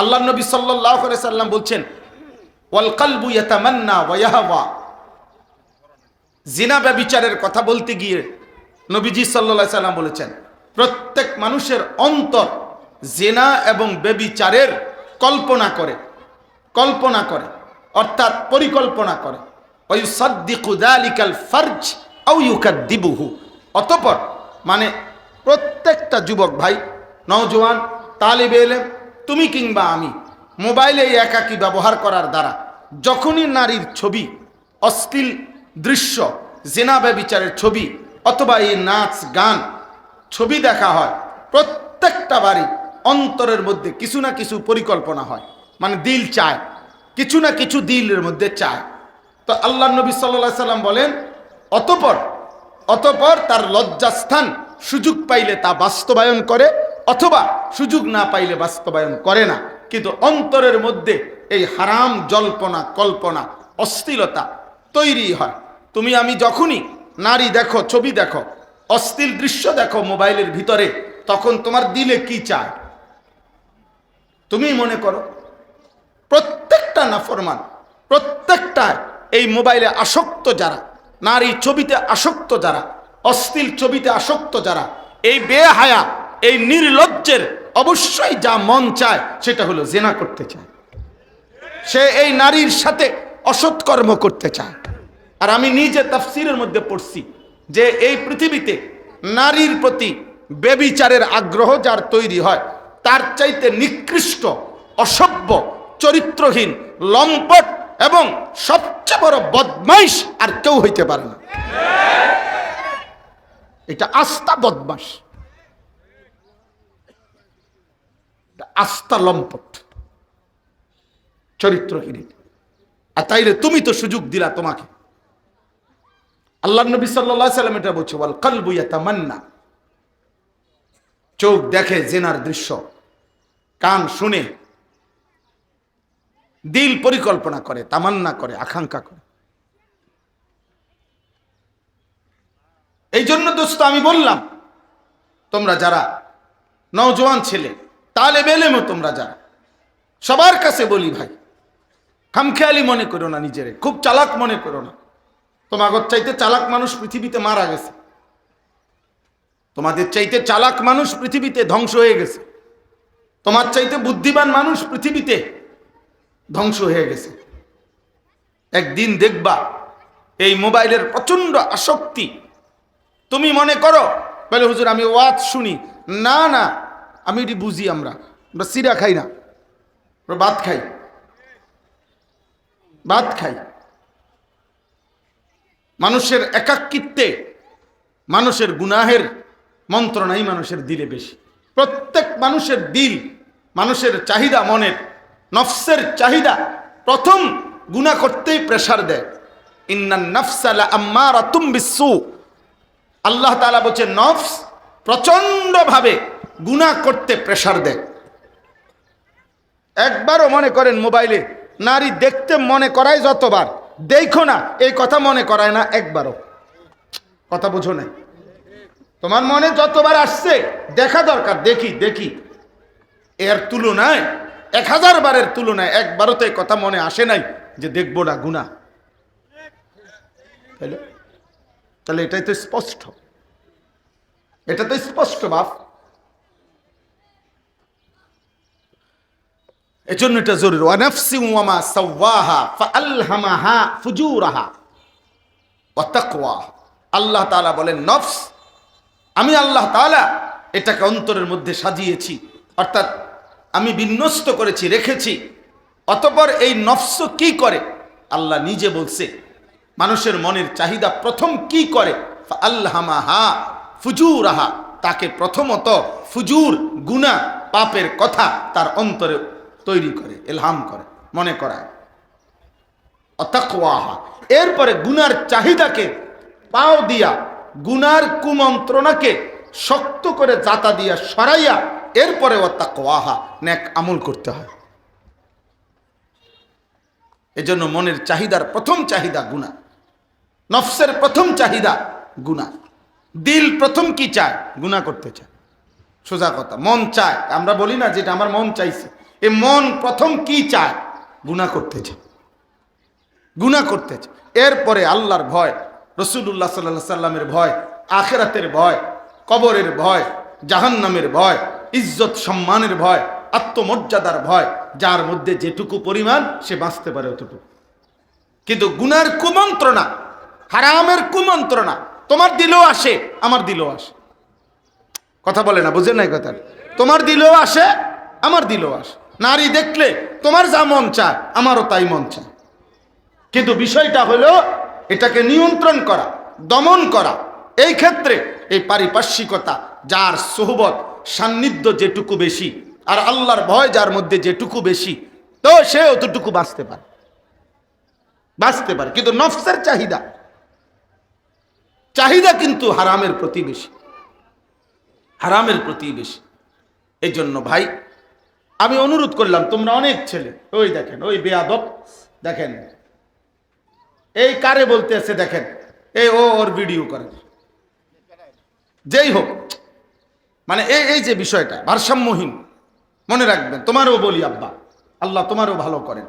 আল্লাহ নবী সাল্লাহ সাল্লাম বলছেন, ওয়াল কালবু ইয়াতামান্না ওয়া ইয়াহওয়া। জিনা ব্যবিচারের কথা বলতে গিয়ে নবীজি সাল্লা সাল্লাম বলেছেন, প্রত্যেক মানুষের অন্তর জেনা এবং ব্যবিচারের কল্পনা করে কল্পনা করে, অর্থাৎ পরিকল্পনা করে। ওয়ুসাদ্দিকু যালিকাল ফারজ ইউকাদ্দিবুহু। অতঃপর মানে প্রত্যেকটা যুবক ভাই, নওজোয়ান তালিবে এলেম তুমি কিংবা আমি মোবাইলে একাকী ব্যবহার করার দ্বারা যখনই নারীর ছবি, অশ্লীল দৃশ্য, জেনা ব্যবিচারের ছবি অথবা এই নাচ, গান ছবি দেখা হয়, প্রত্যেকটা বাড়ি অন্তরের মধ্যে কিছু না কিছু পরিকল্পনা হয়। মানে দিল চায়, কিছু না কিছু দিলের মধ্যে চায়। তো আল্লাহ নবী সাল্লা সাল্লাম বলেন, অতপর অতপর তার লজ্জাস্থান সুযোগ পাইলে তা বাস্তবায়ন করে অথবা সুযোগ না পাইলে বাস্তবায়ন করে না। কিন্তু অন্তরের মধ্যে এই হারাম জল্পনা, কল্পনা অস্থিরতা তৈরি হয়। তুমি আমি যখনই নারী দেখো, ছবি দেখো অস্থির দৃশ্য দেখো মোবাইলের ভিতরে, তখন তোমার দিলে কি চায়? তুমি মনে করো, প্রত্যেকটা নাফরমান, প্রত্যেকটা এই মোবাইলে আসক্ত যারা, নারী ছবিতে আসক্ত যারা, অশ্লীল ছবিতে আসক্ত যারা, এই বেহায়া এই নির্লজ্জের অবশ্যই যা মন চায় সেটা হলো জেনা করতে চায়। সে এই নারীর সাথে অসৎকর্ম করতে চায়। আর আমি নিজে তাফসিরের মধ্যে পড়ছি যে এই পৃথিবীতে নারীর প্রতি বেবিচারের আগ্রহ যার তৈরি হয়, তার চাইতে নিকৃষ্ট, অসভ্য, চরিত্রহীন, লম্পট এবং সবচেয়ে বড় বদমাইশ আর কেউ হইতে পারে না। এটা আস্থা বদমাস আস্থা লম্পট চরিত্রহীন। আর তাইলে তুমি তো সুযোগ দিলা তোমাকে। আল্লাহ নবী সাল্লাম এটা বলছে বল কলবু তামান্না চোখ দেখে জেনার দৃশ্য, কান শুনে। দিল পরিকল্পনা করে, তামান্না করে, আকাঙ্ক্ষা করে। এই জন্য দোস্ত আমি বললাম, তোমরা যারা নওজোয়ান ছেলে তালে বেলেমো তোমরা যারা। সবার কাছে বলি ভাই, খামখেয়ালি মনে করো না নিজেরে, খুব চালাক মনে করো না। তোমাগর চাইতে চালাক মানুষ পৃথিবীতে মারা গেছে। তোমাদের চাইতে চালাক মানুষ পৃথিবীতে ধ্বংস হয়ে গেছে। তোমার চাইতে বুদ্ধিমান মানুষ পৃথিবীতে ধ্বংস হয়ে গেছে। একদিন দেখবা, এই মোবাইলের প্রচণ্ড আসক্তি। তুমি মনে করো, বলে হুজুর আমি ওয়াজ শুনি। না না আমি এটি বুঝি আমরা। আমরা সিরা খাই না। আমরা ভাত খাই। ভাত খাই। মানুষের একাকিত্বে মানুষের গুনাহের মন্ত্রণাই মানুষের দিলে বেশি। প্রত্যেক মানুষের দিল, মানুষের চাহিদা মনের, নফসের চাহিদা প্রথম গুণা করতেই প্রেশার দেয়। ইন্নান নফসালা আম্মারা তুম বিশ্বু আল্লাহ তালা বলছে নফস প্রচণ্ডভাবে গুণা করতে প্রেশার দেয়। একবারও মনে করেন মোবাইলে, নারী দেখতে মনে করায় যতবার, দেখো না, এই কথা মনে করায় না একবারও। কথা বুঝো নাই? তোমার মনে যতবার আসছে, দেখা দরকার, দেখি দেখি। এর তুলনায়, এক হাজার বারের তুলনায় একবারও তো কথা মনে আসে নাই যে দেখব না গুণা তাহলে তাহলে এটাই তো স্পষ্ট। এটা তো স্পষ্ট বাপ। এজন্য এটা জরুরি ওয়ানাফসি ওয়ামা সাওয়াহা, ফাআলহামাহা ফুজুরাহা। ওয়া তাকওয়াহা আল্লাহ তাআলা বলেন, নফস, আমি আল্লাহ তাআলা এটাকে অন্তরের মধ্যে সাজিয়েছি, অর্থাৎ আমি বিন্যস্ত করেছি, রেখেছি। অতপর এই নফস কি করে? আল্লাহ নিজে বলছে, মানুষের মনের চাহিদা প্রথম কি করে? আল্লাহামাহা ফুজুরাহা। তাকে প্রথমত ফুজুর গুনা পাপের কথা তার অন্তরে তৈরি করে, এলহাম করে, মনে করায়। অতাকওয়াহা। এরপরে গুনার চাহিদাকে পাও দিয়া, গুনার কুমন্ত্রণাকে শক্ত করে জাতা দিয়া সরাইয়া, এরপরে অতাকওয়াহা, নেক আমল করতে হয়। এজন্য মনের চাহিদার প্রথম চাহিদা গুণা নফসের প্রথম চাহিদা গুণা দিল প্রথম কি চায়? গুণা করতে চায়। সোজা কথা, মন চায়। আমরা বলি না যেটা আমার মন চাইছে। এ মন প্রথম কি চায়? গুণা করতে চায়। গুণা করতে চায়। এরপরে আল্লাহর ভয় রসুল্লাহ সাল্লাহ সাল্লামের ভয়, আখেরাতের ভয়, কবরের ভয়, জাহান্নামের ভয়, ইজ্জত সম্মানের ভয়, আত্মমর্যাদার ভয়, যার মধ্যে যেটুকু পরিমাণ সে বাঁচতে পারে অতটুকু। কিন্তু গুনার কুমন্ত্রণা, হারামের কুমন্ত্রণা, তোমার দিলেও আসে, আমার দিলেও আসে। কথা বলে না, বুঝেন নাই কথা তোমার দিলেও আসে, আমার দিলেও আসে। নারী দেখলে তোমার যা মন চায়, আমারও তাই মন চায়। কিন্তু বিষয়টা হলো, এটাকে নিয়ন্ত্রণ করা, দমন করা। এই ক্ষেত্রে এই পারিপার্শ্বিকতা, যার সোহবত, সান্নিধ্য যেটুকু বেশি, আর আল্লাহর ভয় যার মধ্যে যেটুকু বেশি, তো সে অতটুকু বাঁচতে পারে। বাঁচতে পারে। কিন্তু নফসের চাহিদা চাহিদা কিন্তু হারামের প্রতি বেশি। হারামের প্রতি বেশি। এই জন্য ভাই আমি অনুরোধ করলাম, তোমরা অনেক ছেলে। ওই দেখেন, ওই বেয়াদব, দেখেন। এই কারে বলতে আছে দেখেন। এই ও ওর ভিডিও করে। যেই হোক মানে এই এই যে বিষয়টা, ভারসাম্যহীন, মনে রাখবেন, তোমারও বলি আব্বা, আল্লাহ তোমারও ভালো করেন।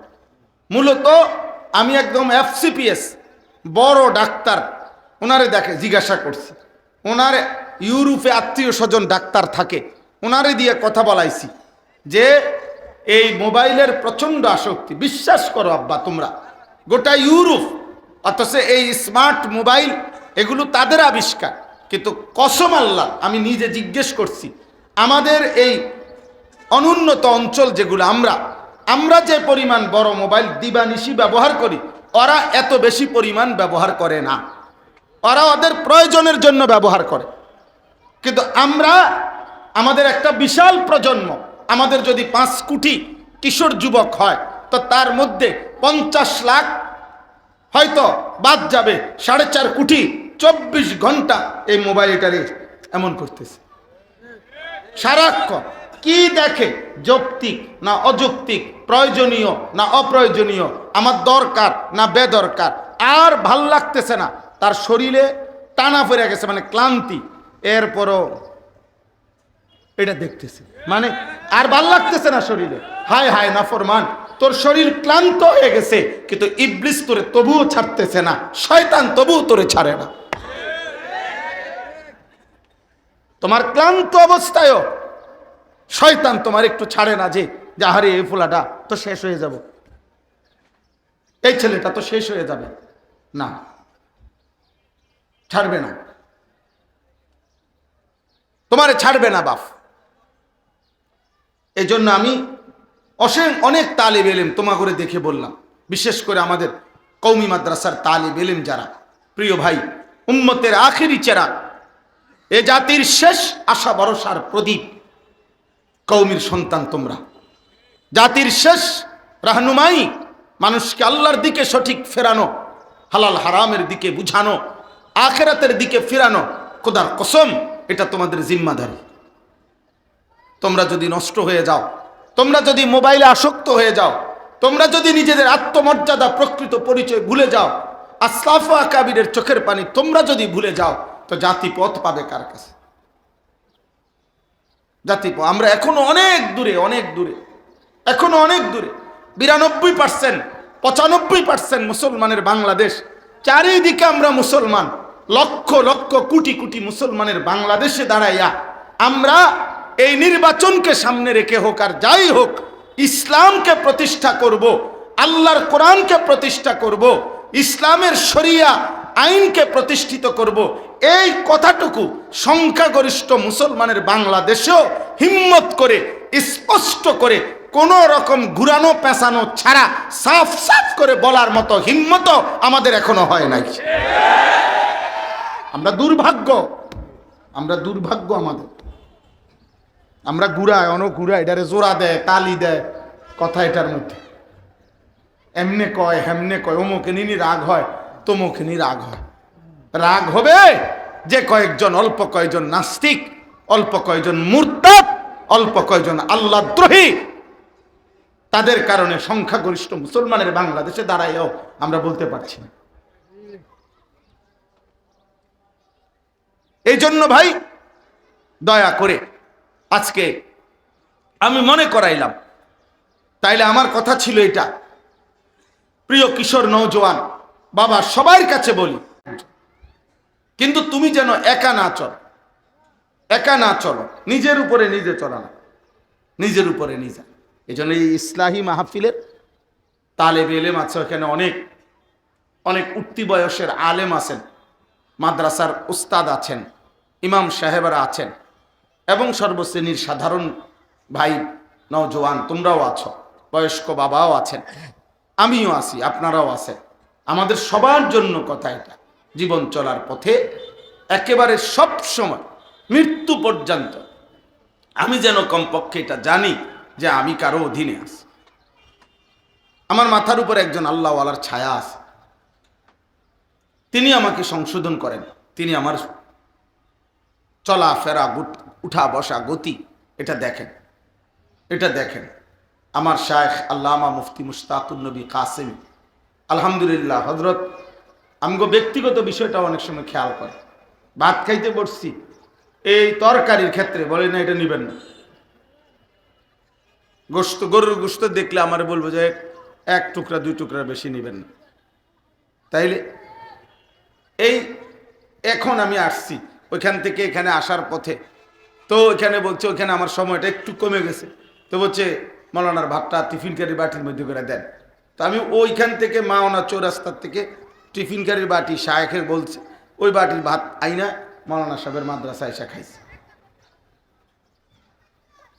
মূলত আমি একদম এফসিপিএস বড় ডাক্তার, ওনারে দেখে, জিজ্ঞাসা করছি। ওনার, ইউরোপে আত্মীয় স্বজন ডাক্তার থাকে, ওনারে দিয়ে কথা বলাইছি। যে এই মোবাইলের প্রচণ্ড আসক্তি। বিশ্বাস করো আব্বা তোমরা। গোটা ইউরোপ, অথচ এই স্মার্ট মোবাইল, এগুলো তাদের আবিষ্কার। কিন্তু কসম আল্লাহ, আমি নিজে জিজ্ঞেস করছি, আমাদের এই অনুন্নত অঞ্চল যেগুলো আমরা আমরা যে পরিমাণ বড় মোবাইল দিবানিশি ব্যবহার করি, ওরা এত বেশি পরিমাণ ব্যবহার করে না। ওরা ওদের প্রয়োজনের জন্য ব্যবহার করে। কিন্তু আমরা, আমাদের একটা বিশাল প্রজন্ম আমাদের যদি পাঁচ কোটি কিশোর যুবক হয়, তো তার মধ্যে পঞ্চাশ লাখ হয়তো বাদ যাবে। সাড়ে চার কোটি চব্বিশ ঘণ্টা এই মোবাইলটারে এমন করতেছে। সারাক্ষণ কি দেখে? যৌক্তিক না অযৌক্তিক? প্রয়োজনীয় না অপ্রয়োজনীয়? আমার দরকার না বেদরকার? আর ভালো লাগতেছে না। তার শরীরে টানা পড়ে গেছে মানে ক্লান্তি। এরপরও এটা দেখতেছে। মানে আর ভালো লাগতেছে না শরীরে। হায় হায় নাফরমান, তোর শরীর ক্লান্ত হয়ে গেছে, কিন্তু ইবলিস তোরে তবুও ছাড়তেছে না। শয়তান তবুও তোরে ছাড়ে না। তোমার ক্লান্ত অবস্থায়ও শয়তান তোমার একটু ছাড়ে না যে যাহারে এই ফোলাটা তো শেষ হয়ে যাব। এই ছেলেটা তো শেষ হয়ে যাবে। না, ছাড়বে না। তোমারে ছাড়বে না বাপ। এই জন্য আমি অসীম অনেক তালিব এলেম তোমা করে দেখে বললাম। বিশেষ করে আমাদের কৌমি মাদ্রাসার তালিব এলেম যারা। প্রিয় ভাই, উম্মতের আখেরি চেরা। এ জাতির শেষ আশা ভরসার প্রদীপ। কৌমির সন্তান তোমরা। জাতির শেষ রাহনুমাই মানুষকে আল্লাহর দিকে সঠিক ফেরানো, হালাল হারামের দিকে বুঝানো, আখেরাতের দিকে ফেরানো, খোদার কসম, এটা তোমাদের জিম্মাদারি। তোমরা যদি নষ্ট হয়ে যাও, তোমরা যদি মোবাইলে আসক্ত হয়ে যাও, তোমরা যদি নিজেদের আত্মমর্যাদা, প্রকৃত পরিচয় ভুলে যাও আসলাফ আকাবিরের চোখের পানি তোমরা যদি ভুলে যাও, তো জাতি পথ পাবে কার কাছে? জাতি আমরা এখনও অনেক দূরে অনেক দূরে, এখনও অনেক দূরে। বিরানব্বই পার্সেন্ট পঁচানব্বই পার্সেন্ট মুসলমানের বাংলাদেশ। চারিদিকে আমরা মুসলমান, লক্ষ লক্ষ কোটি কোটি মুসলমানের বাংলাদেশে দাঁড়াইয়া। আমরা এই নির্বাচনকে সামনে রেখে হোক আর যাই হোক, ইসলামকে প্রতিষ্ঠা করব, আল্লাহর কোরআনকে প্রতিষ্ঠা করব, ইসলামের শরিয়া আইনকে প্রতিষ্ঠিত করব, এই কথাটুকু সংখ্যাগরিষ্ঠ মুসলমানের বাংলাদেশেও হিম্মত করে, স্পষ্ট করে, কোন রকম ঘুরানো পেঁচানো ছাড়া সাফ সাফ করে বলার মতো হিম্মত আমাদের এখনও হয় নাই। আমরা দুর্ভাগ্য আমরা দুর্ভাগ্য আমাদের। আমরা ঘুরাই অন ঘুরাই এটারে জোড়া দেয়, তালি দেয়, কথা এটার মধ্যে। এমনে কয়, হেমনে কয়, অমুকে নিনি রাগ হয়, তমুকে নি রাগ হয়। রাগ হবে যে কয়েকজন, অল্প কয়েকজন নাস্তিক, অল্প কয়েকজন মূর্তাপ অল্প কয়েকজন আল্লাদ্রোহী। তাদের কারণে সংখ্যাগরিষ্ঠ মুসলমানের বাংলাদেশে দাঁড়াইও আমরা বলতে পারছি না। এই জন্য ভাই, দয়া করে আজকে আমি মনে করাইলাম, তাইলে আমার কথা ছিল এটা। প্রিয় কিশোর নৌজওয়ান বাবা সবার কাছে বলি, কিন্তু তুমি যেন একা না চল, একা না চলো, নিজের উপরে নিজে চলা না, নিজের উপরে নিজে। এই জন্য এই ইসলাহী মাহফিলের তালেব এলেম আছে এখানে অনেক অনেক উঠতি বয়সের আলেম আছেন, মাদ্রাসার উস্তাদ আছেন, ইমাম সাহেবরা আছেন এবং সর্বশ্রেণীর সাধারণ ভাই নওজোয়ান, তোমরাও আছো, বয়স্ক বাবাও আছেন, আমিও আছি, আপনারাও আছেন। আমাদের সবার জন্য কথা এটা, জীবন চলার পথে একেবারে সব সময়, মৃত্যু পর্যন্ত। আমি যেন কমপক্ষে এটা জানি যে আমি কারও অধীনে আছি। আমার মাথার উপর একজন আল্লাহওয়ালার ছায়া আছে। তিনি আমাকে সংশোধন করেন, তিনি আমার চলা ফেরা উঠা বসা গতি, এটা দেখেন। এটা দেখেন। আমার শায়েখ আল্লামা মুফতি মুশতাকুর নবী কাসিম, আলহামদুলিল্লাহ হজরত আমগো ব্যক্তিগত বিষয়টা অনেক সময় খেয়াল করে। ভাত খাইতে বসছি, এই তরকারির ক্ষেত্রে বলে, না, এটা নিবেন না। গোস্ত গরুর গোস্ত দেখলে আমার বলব যে, এক টুকরা, দুই টুকরা বেশি নেবেন না। তাইলে, এই এখন আমি আসছি, ওইখান থেকে এখানে আসার পথে তো ওইখানে বলছে, ওইখানে আমার সময়টা একটু কমে গেছে। তো বলছে, মৌলানার ভাতটা টিফিন বাটির মধ্যে করে দেন। তো আমি ওইখান থেকে মা মাওনা চৌরাস্তার থেকে টিফিন কারির বাটি শায়েখের বলছে, ওই বাটির ভাত আইনা, মৌলানা সাহেবের মাদ্রাসা এসে খাইছে।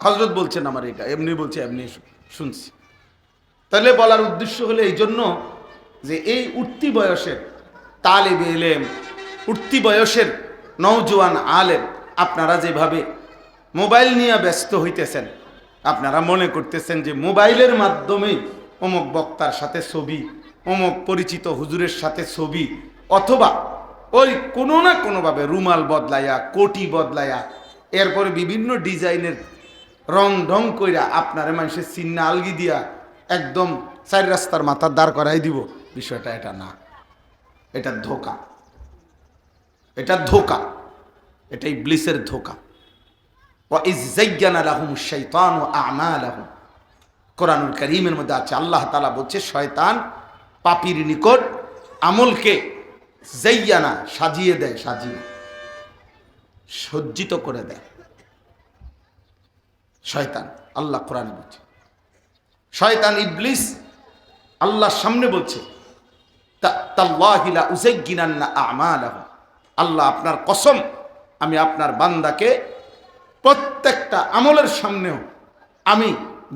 হজরত বলছেন আমার এটা, এমনি বলছে, এমনি শুনছি। তাহলে বলার উদ্দেশ্য হলো এই জন্য যে এই উঠতি বয়সের তালেব এলেম, উঠতি বয়সের নৌজওয়ান আলেম, আপনারা যেভাবে মোবাইল নিয়ে ব্যস্ত হইতেছেন। আপনারা মনে করতেছেন যে মোবাইলের মাধ্যমে অমুক বক্তার সাথে ছবি, অমুক পরিচিত হুজুরের সাথে ছবি, অথবা ওই কোনো না কোনোভাবে রুমাল বদলাইয়া কোটি বদলাইয়া এরপরে বিভিন্ন ডিজাইনের রং ঢং কইরা আপনার মানুষের চিন্না আলগি দিয়া একদম চার রাস্তার মাথার দাঁড় করাই দিব। বিষয়টা এটা না। এটা ধোকা। এটা ধোকা। এটাই ব্লিসের ধোকা। কোরআনুল করিমের মধ্যে আছে, আল্লাহ তালা বলছে, শয়তান পাপির নিকট আমলকে সাজিয়ে দেয়, সাজিয়ে, সজ্জিত করে দেয়। শয়তান, আল্লাহ কোরআনে বলছে। শয়তান ইবলিস আল্লাহর সামনে বলছে। আল্লাহ আপনার কসম, আমি আপনার বান্দাকে প্রত্যেকটা আমলের সামনেও আমি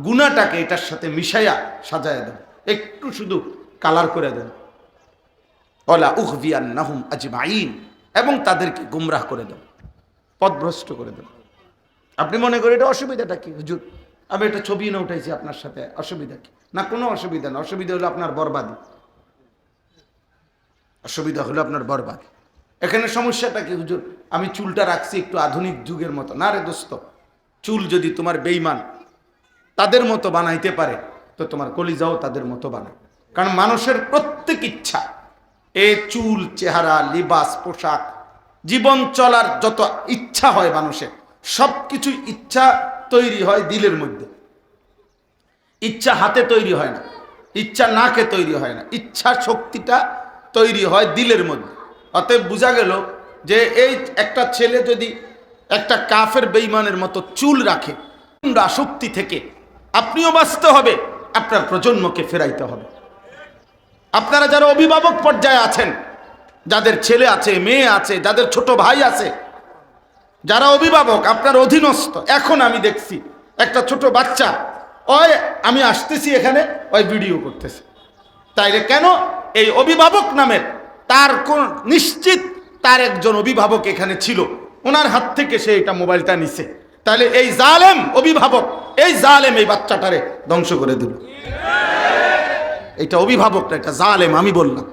গুণাটাকে এটার সাথে মিশাইয়া সাজায় দেব। একটু শুধু কালার করে দেন। ওলা উহবিয়ান নাহুম আজমাইন, এবং তাদেরকে গুমরাহ করে দেব পথভ্রষ্ট করে দেব আপনি মনে করেন এটা অসুবিধাটা কি? হুজুর, আমি একটা ছবি এনে উঠাইছি আপনার সাথে, অসুবিধা কি? না, কোনো অসুবিধা না, অসুবিধা হলো আপনার বরবাদি। অসুবিধা হলো আপনার বরবাদি। এখানে সমস্যাটা কি, হুজুর? আমি চুলটা রাখছি একটু আধুনিক যুগের মতো। না রে দোস্ত, চুল যদি তোমার বেইমান তাদের মতো বানাইতে পারে, তো তোমার কলিজাও তাদের মতো বানায়। কারণ মানুষের প্রত্যেক ইচ্ছা, এ চুল, চেহারা, লিবাস, পোশাক, জীবন চলার যত ইচ্ছা হয় মানুষের সব কিছু ইচ্ছা তৈরি হয় দিলের মধ্যে। ইচ্ছা হাতে তৈরি হয় না, ইচ্ছা নাকে তৈরি হয় না, ইচ্ছা শক্তিটা তৈরি হয় দিলের মধ্যে। অতএব বোঝা গেল যে এই একটা ছেলে যদি একটা কাফের বেইমানের মতো চুল রাখে আসক্তি থেকে, আপনিও বাঁচতে হবে, আপনার প্রজন্মকে ফেরাইতে হবে। আপনারা যারা অভিভাবক পর্যায়ে আছেন, যাদের ছেলে আছে, মেয়ে আছে, যাদের ছোট ভাই আছে, যারা অভিভাবক, আপনার অধীনস্থ, এখন আমি দেখছি একটা ছোট বাচ্চা, ওই আমি আসতেছি এখানে, ওই ভিডিও করতেছে। তাইলে কেন? এই অভিভাবক নামের তার কোন নিশ্চিত তার একজন অভিভাবক এখানে ছিল। ওনার হাত থেকে সে এটা মোবাইলটা নিছে। তাহলে এই জালেম অভিভাবক, এই জালেম এই বাচ্চাটারে ধ্বংস করে দিল। এটা অভিভাবক না, এটা জালেম, আমি বললাম।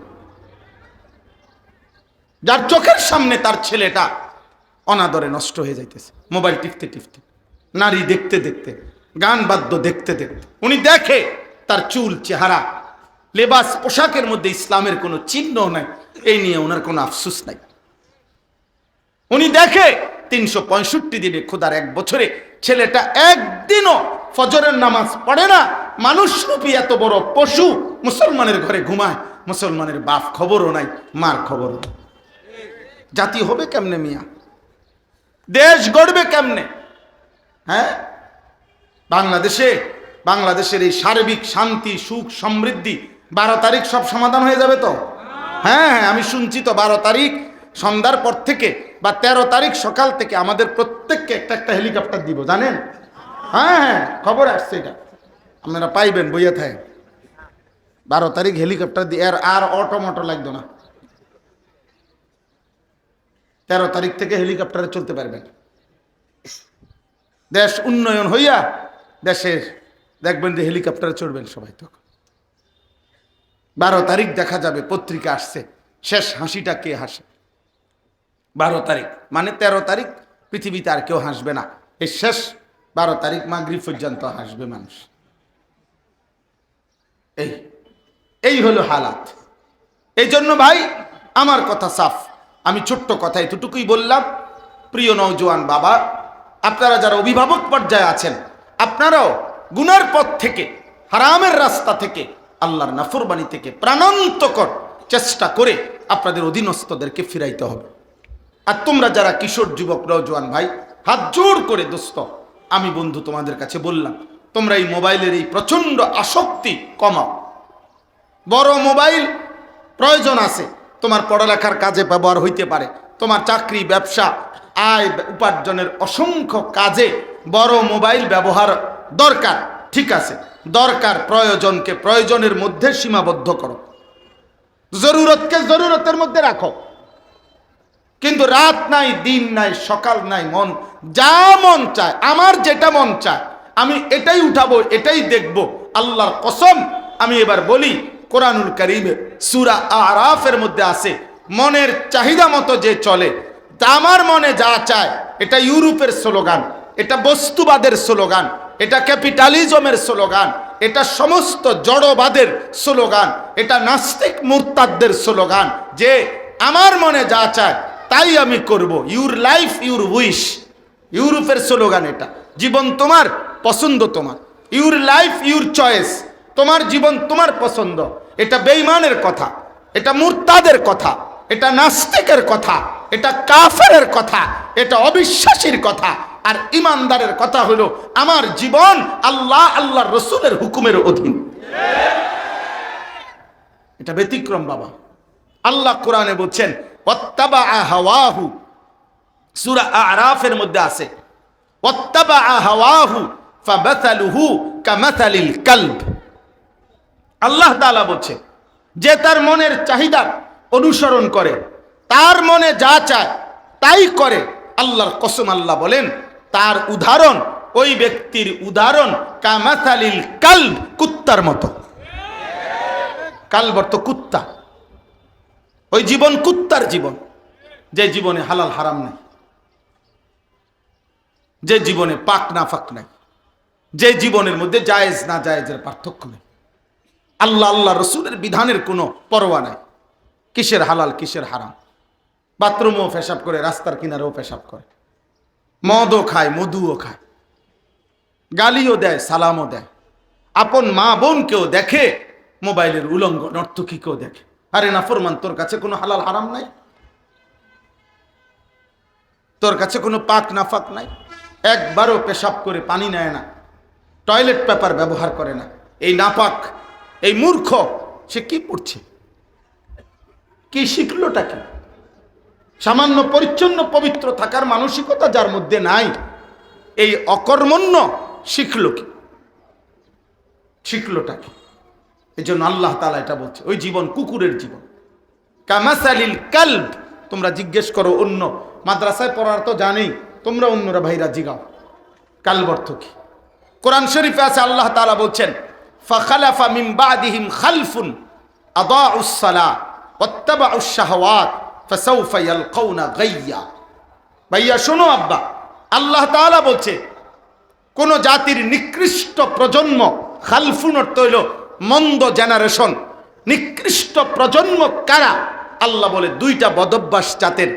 যার চোখের সামনে তার ছেলেটা অনাদরে নষ্ট হয়ে যাইতেছে, মোবাইল টিপতে টিপতে। নারী দেখতে দেখতে, গান বাদ্য দেখতে দেখতে। উনি দেখে তার চুল, চেহারা, লেবাস, পোশাকের মধ্যে ইসলামের কোনো চিহ্ন নাই। এই নিয়ে ওনার কোনো আফসুস নাই। উনি দেখে তিনশো পঁয়ষট্টি দিনে খোদার এক বছরে ছেলেটা একদিনও ফজরের নামাজ পড়ে না। মানুষ রূপী এত বড় পশু, মুসলমানের ঘরে ঘুমায়, মুসলমানের বাপ খবরও নাই, মার খবরও। জাতি হবে কেমনে মিয়া? দেশ গড়বে কেমনে? হ্যাঁ? বাংলাদেশে, বাংলাদেশের এই সার্বিক শান্তি, সুখ, সমৃদ্ধি বারো তারিখ সব সমাধান হয়ে যাবে তো? হ্যাঁ হ্যাঁ আমি শুনছি তো বারো তারিখ সন্ধ্যার পর থেকে বা তেরো তারিখ সকাল থেকে আমাদের প্রত্যেককে একটা একটা হেলিকপ্টার দিব, জানেন? হ্যাঁ হ্যাঁ খবর আসছে এটা। আপনারা পাইবেন, বইয়া থাকে বারো তারিখ হেলিকপ্টার দিয়ে আর আর অটো মটো লাগতো না। তেরো তারিখ থেকে হেলিকপ্টারে চলতে পারবেন। দেশ উন্নয়ন হইয়া দেশের দেখবেন যে হেলিকপ্টারে চড়বেন সবাই তখন। বারো তারিখ দেখা যাবে, পত্রিকা আসছে। শেষ হাসিটা কে হাসে? বারো তারিখ। মানে তেরো তারিখ পৃথিবীতে আর কেউ হাসবে না। এই শেষ বারো তারিখ মাগরিব পর্যন্ত হাসবে মানুষ। এই এই হলো হালাত। এই জন্য ভাই, আমার কথা সাফ। আমি ছোট্ট কথা এতটুকুই বললাম। প্রিয় নৌজওয়ান বাবা, আপনারা যারা অভিভাবক পর্যায়ে আছেন, আপনারাও গুনার পথ থেকে, হারামের রাস্তা থেকে আল্লাহর নাফরবানি থেকে প্রাণান্তকর চেষ্টা করে আপনাদের অধীনস্থদেরকে ফিরাইতে হবে। আর তোমরা যারা কিশোর যুবক নৌজওয়ান ভাই, হাত জোর করে দোস্ত, আমি বন্ধু তোমাদের কাছে বললাম, তোমরা এই মোবাইলের এই প্রচণ্ড আসক্তি কমাও। বড় মোবাইল প্রয়োজন আছে, তোমার পড়ালেখার কাজে ব্যবহার হইতে পারে, তোমার চাকরি, ব্যবসা, আয় উপার্জনের অসংখ্য কাজে বড় মোবাইল ব্যবহার দরকার, ঠিক আছে। দরকার প্রয়োজনকে প্রয়োজনের মধ্যে সীমাবদ্ধ করো। জরুরতকে জরুরতের মধ্যে রাখো। কিন্তু রাত নাই, দিন নাই, সকাল নাই, মন যা মন চায়, আমার যেটা মন চায়, আমি এটাই উঠাবো, এটাই দেখব। আল্লাহর কসম, আমি এবার বলি, কোরআনুল করিমে সুরা আরাফের মধ্যে আছে, মনের চাহিদা মতো যে চলে, তা আমার মনে যা চায়, এটা ইউরোপের স্লোগান, এটা বস্তুবাদের স্লোগান এটা ক্যাপিটালিজমের স্লোগান, এটা সমস্ত জড়বাদের স্লোগান, এটা নাস্তিক মুরতাদদের স্লোগান, যে আমার মনে যা চায় তাই আমি করব। ইউর লাইফ ইউর উইশ ইউরোপের স্লোগান এটা। জীবন তোমার, পছন্দ তোমার। ইউর লাইফ ইউর চয়েস তোমার জীবন তোমার পছন্দ। এটা বেইমানের কথা, এটা মুরতাদের কথা, এটা নাস্তিকের কথা, এটা কাফেরের কথা, এটা অবিশ্বাসীর কথা আর ইমানদারের কথা হলো, আমার জীবন আল্লাহ আল্লাহর রসুলের হুকুমের অধীন। এটা ব্যতিক্রম বাবা। আল্লাহ কোরআনে বলছেন হাওয়াহু। হাওয়াহু আল্লাহ বলছে, যে তার মনের চাহিদা অনুসরণ করে, তার মনে যা চায়, তাই করে। আল্লাহর কসম আল্লাহ বলেন তার উদাহরণ, ওই ব্যক্তির উদাহরণ কামাতালিল কালব, কুত্তার মতো। কালব অর্থ কুত্তা। ওই জীবন কুত্তার জীবন। যে জীবনে হালাল হারাম নাই। যে জীবনে পাক না ফাক নাই। যে জীবনের মধ্যে জায়েজ না জায়েজের পার্থক্য নেই। আল্লাহ আল্লাহ রসুলের বিধানের কোনো পরোয়া নাই। কিসের হালাল, কিসের হারাম? বাথরুমও পেশাব করে, রাস্তার কিনারেও পেশাব করে। মদও খায়, মধুও খায়। গালিও দেয়, সালামও দেয়। আপন মা বোনকেও দেখে, মোবাইলের উলঙ্গ নর্তকীকেও দেখে। আরে না, ফরমান, তোর কাছে কোনো হালাল হারাম নাই? তোর কাছে কোনো পাক নাফাক নাই? একবারও পেশাব করে পানি নেয় না, টয়লেট পেপার ব্যবহার করে না। এই নাপাক, এই মূর্খ, সে কি পড়ছে? কি শিখলোটা কি? সামান্য পরিচ্ছন্ন পবিত্র থাকার মানসিকতা যার মধ্যে নাই, এই অকর্মণ্য শিখল কি? শিখলোটা কি? এই জন্য আল্লাহ তালা এটা বলছে, ওই জীবন কুকুরের জীবন। কামাসালিল কালব, তোমরা জিজ্ঞেস করো অন্য, মাদ্রাসায় পড়ার তো জানেই, তোমরা অন্যরা ভাইরা জিগাও। কালব অর্থ কি? কোরআন শরীফে আছে, আল্লাহ তালা বলছেন, ফাখালাফা মিন বাদিহিম খালফুন আদাউস সালাহ, ওয়াত্তাবাউস শাহওয়াত। ফাসাউফা ইয়ালকাউনা গাইয়া ভাইয়া, শোনো আব্বা, আল্লাহ তাআলা বলছে, কোন জাতির নিকৃষ্ট প্রজন্ম, খালফুন অর্থ হইল মন্দ জেনারেশন, নিকৃষ্ট প্রজন্ম কারা? আল্লাহ বলে, দুইটা বদভ্যাস জাতের।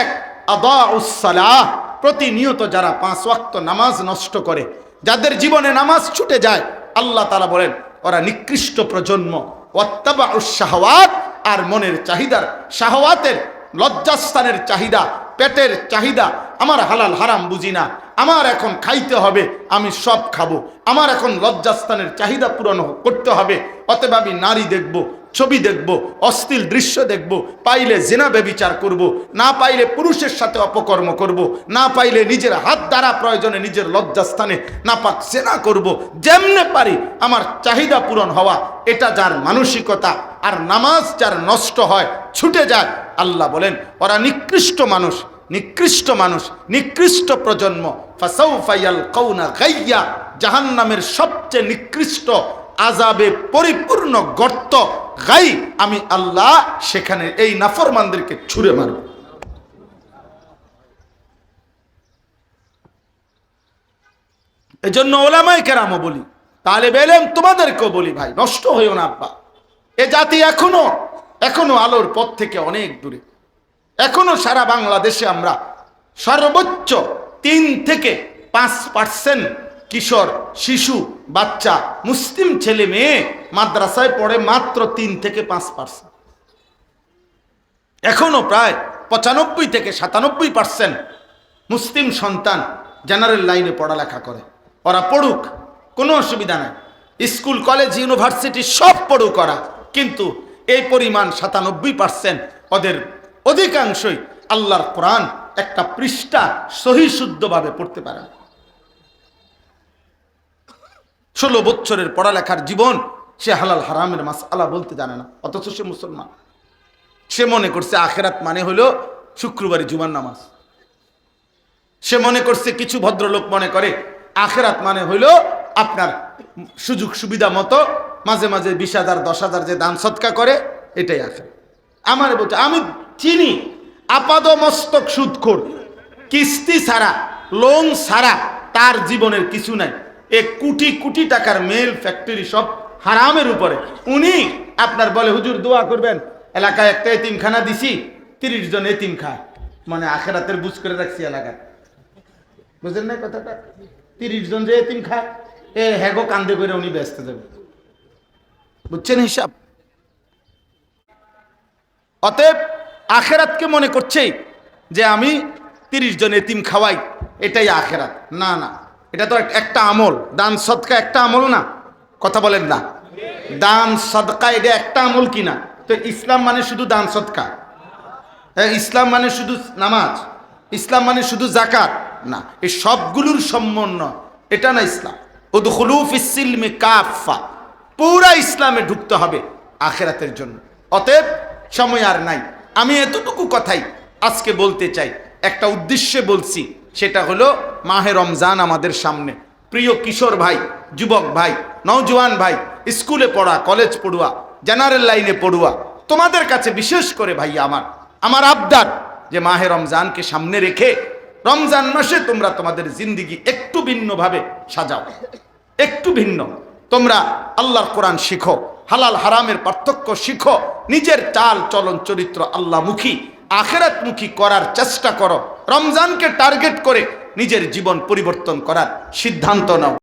এক আদাউসালাহ প্রতিনিয়ত যারা পাঁচ ওয়াক্ত নামাজ নষ্ট করে, যাদের জীবনে নামাজ ছুটে যায়, আল্লাহ তালা বলেন, ওরা নিকৃষ্ট প্রজন্ম। ওয়াত্তাবা শাহওয়াত, আর মনের চাহিদার শাহওয়াতের লজ্জাস্থানের চাহিদা, পেটের চাহিদা, আমার হালাল হারাম বুঝি না। আমার এখন খাইতে হবে, আমি সব খাব। আমার এখন লজ্জাস্থানের চাহিদা পূরণ করতে হবে, অতএব আমি নারী দেখব। ছবি দেখব, অশ্লীল দৃশ্য দেখব, পাইলে জেনা বেবিচার করব, না পাইলে পুরুষের সাথে অপকর্ম করব, না পাইলে নিজের হাত দ্বারা প্রয়োজনে নিজের লজ্জাস্থানে না পাক জেনা করব, যেমনে পারি আমার চাহিদা পূরণ হওয়া, এটা যার মানসিকতা, আর নামাজ যার নষ্ট হয়, ছুটে যায়, আল্লাহ বলেন, ওরা নিকৃষ্ট মানুষ নিকৃষ্ট মানুষ, নিকৃষ্ট প্রজন্ম, ফাসাউফাইয়াল কৌনা গাইয়া, জাহান্নামের সবচেয়ে নিকৃষ্ট আজাবে পরিপূর্ণ গর্ত গাই, আমি আল্লাহ সেখানে এই নাফরমানদেরকে ছুঁড়ে মারব। এজন্য ওলামাই কেরামও বলি তাহলে বেলেম তোমাদেরকেও বলি ভাই, নষ্ট হইও না আব্বা। এ জাতি এখনও এখনও আলোর পথ থেকে অনেক দূরে। এখনও সারা বাংলাদেশে আমরা সর্বোচ্চ তিন থেকে পাঁচ পার্সেন্ট কিশোর, শিশু বাচ্চা, মুসলিম ছেলে মেয়ে মাদ্রাসায় পড়ে মাত্র তিন থেকে পাঁচ পার্সেন্ট। এখনও প্রায় পঁচানব্বই থেকে সাতানব্বই পার্সেন্ট মুসলিম সন্তান জেনারেল লাইনে পড়ালেখা করে। ওরা পড়ুক, কোনো অসুবিধা নাই। স্কুল, কলেজ, ইউনিভার্সিটি সব পড়ুক ওরা। কিন্তু এই পরিমাণ সাতানব্বই পার্সেন্ট ওদের অধিকাংশই আল্লাহর কোরআন একটা পৃষ্ঠা সহি শুদ্ধভাবে পড়তে পারে। না। ষোলো বছরের পড়ালেখার জীবন সে হালাল হারামের মাস আল্লাহ বলতে জানে না, অথচ সে মুসলমান। সে মনে করছে আখেরাত মানে হলো শুক্রবারে জুমার নামাজ। সে মনে করছে কিছু ভদ্রলোক মনে করে আখেরাত মানে হইল আপনার সুযোগ সুবিধা মতো মাঝে মাঝে বিশ হাজার, দশ হাজার যে দান সৎকা করে, এটাই আখের আমার বলছে, আমি চিনি, আপাদ মস্তক সুদখোর, কিস্তি ছাড়া লোন ছাড়া তার জীবনের কিছু নাই। এ কোটি কোটি টাকার মেল ফ্যাক্টরি সব হারামের উপরে। উনি আপনার বলে, হুজুর, দোয়া করবেন। এলাকায় একটা এতিমখানা দিছি, তিরিশ জন এতিম খায় মানে আখেরাতের বুঝ করে রাখছি এলাকায়। বুঝলেন না কথাটা? তিরিশ জন যে এতিম খায় এ হ্যাগো কান্দে করে উনি ব্যস্ত যাবে। বুঝছেন হিসাব? অতএব আখেরাতকে মনে করছে যে আমি তিরিশ জন এতিম খাওয়াই, এটাই আখেরাত। না না। এটা তো একটা আমল। দান সদকা একটা আমল না। কথা বলেন না। দান সদকা এটা একটা আমল কিনা? তো ইসলাম মানে শুধু দান সদকা। হ্যাঁ ইসলাম মানে শুধু নামাজ। ইসলাম মানে শুধু জাকাত না, এই সবগুলোর সমন্বয় এটা না ইসলাম। উদখুলুফ ইসিলমে কাফা পুরা ইসলামে ঢুকতে হবে আখেরাতের জন্য। অতএব সময় আর নাই। আমি এতটুকু কথাই আজকে বলতে চাই। একটা উদ্দেশ্যে বলছি। সেটা হলো মাহে রমজান আমাদের সামনে। প্রিয় কিশোর ভাই, যুবক ভাই, নওজোয়ান ভাই, স্কুলে পড়া, কলেজ পড়ুয়া, জেনারেল লাইনে পড়ুয়া, তোমাদের কাছে বিশেষ করে ভাই আমার আমার আবদার যে মাহে রমজানকে সামনে রেখে রমজান মাসে তোমরা তোমাদের জিন্দিগি একটু ভিন্নভাবে সাজাও। একটু ভিন্ন। তোমরা আল্লাহর কোরআন শিখো, হালাল হারামের পার্থক্য শিখো, নিজের চাল চলন চরিত্র আল্লাহমুখী, আখেরাতমুখী করার চেষ্টা করো। রমজানকে টার্গেট করে নিজের জীবন পরিবর্তন করার সিদ্ধান্ত নাও।